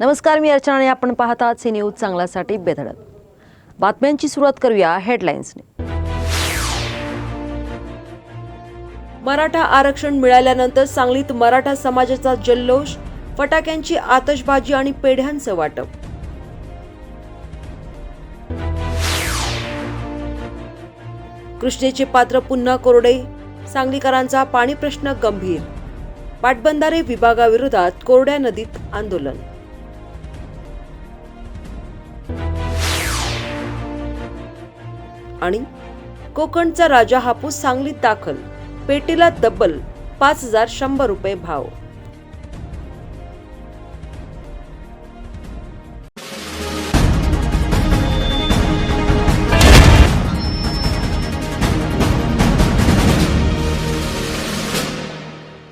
नमस्कार मी अर्चना आणि आपण पाहता सी न्यूज चांगल्यासाठी बेधडक. बातम्यांची सुरुवात करूया हेडलाईन्सने मराठा आरक्षण मिळाल्यानंतर सांगलीत मराठा समाजाचा जल्लोष फटाक्यांची आतषबाजी आणि पेढ्यांचं वाटप. कृष्णेचे पात्र पुन्हा कोरडे सांगलीकरांचा पाणी प्रश्न गंभीर. पाटबंधारे विभागाविरोधात कोरड्या नदीत आंदोलन. आणि कोकणचा राजा हापूस सांगलीत दाखल. पेटीला तब्बल पाच हजार शंभर रुपये भाव.